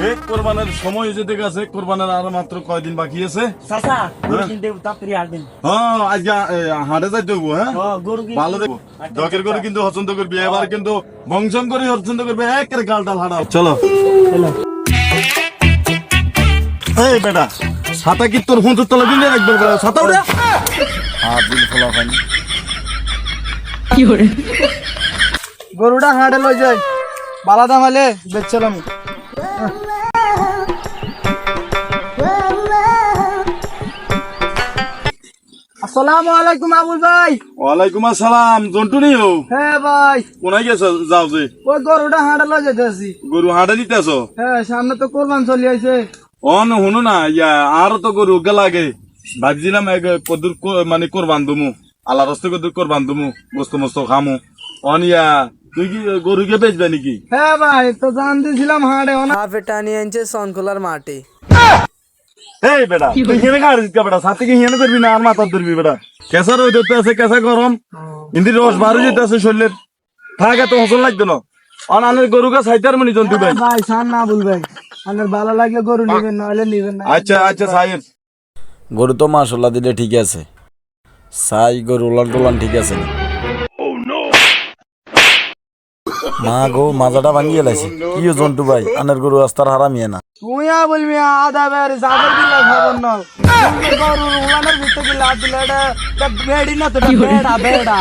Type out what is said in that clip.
এ কোরবানের সময় যেতে গেছে কোরবানের আর মাত্র কয়দিন বাকি আছে? চাচা গরু হ্যাঁ। তাড়াতাড়ি আসবেন হ্যাঁ আজকে হাটে যাইতে হব হ্যাঁ? গরু ভালো দেখব আচ্ছা, দকের করে আচ্ছা। কিন্তু পছন্দ করবি এবার কিন্তু বংশন করে পছন্দ করবে একের গাল ডাল হাঁটাও চলো। চলো। এই বেটা ছাতা কি তোর হুঁচুর তলা দিলে একবার ছাতা উড়ে হাত দিন খোলা হয়নি। গরুটা হাঁটে লই যায় বালা দাম হলে বেচছিলাম আসসালামু আলাইকুম আবুল ভাই। ওয়ালাইকুম আসসালাম জন্টু নিও। হ্যাঁ ভাই। কোনায় গেছো যাও যে। ওই গরুটা হাটে লই যেতেছি। গরু হাটে দিতেছ? হ্যাঁ সামনে তো কোরবান চলি আইছে। অন শুনো না ইয়া আর তো গরু লাগে। ভাবছিলাম এক কদুর মানে কোরবান দুমু। আল্লাহ রস্তে কদুর কোরবান দুমু গোস্ত মস্ত খামু। অন ইয়া তুই কি গরুকে বেচবে নাকি? হ্যাঁ ভাই তো জান দিছিলাম হাটে। ওনা হাফে টানি আনছে সনখোলার মাটি। এই বেটা তুই হিনে কার দিতে বেটা? সাথে কি হিনে করবি না? আর মাথা ধরবি বেটা? কেঁচা রোদ হতে আছে কেঁচা গরম। ইন্দি রস বারো যেতে আছে শরীরের। থাক এত হসল লাগতো না। অন আনের গরুকে সাইতার মনি জন্তু ভাই। ভাই সান না আবুল ভাই। ভালো লাগলে গরু নিবেন নাহলে নিবেন না। আচ্ছা আচ্ছা সাহেব গরু তো মাসাল্লাহ দিলে ঠিক আছে। সাই গরু উলান টুলান ঠিক আছে মা গো মাজাটা ভাঙিয়ে লাইছে। কি জন্তু জন্টু ভাই? আনের গরু আস্তার হারামিয়ে না। তুই আ বলবি আদা বেরে সাগর দিলে খবর নাও। গরুর উলানের ভিতরে দিলে দিলে এটা বেড়ি না তো বেড়া বেড়া।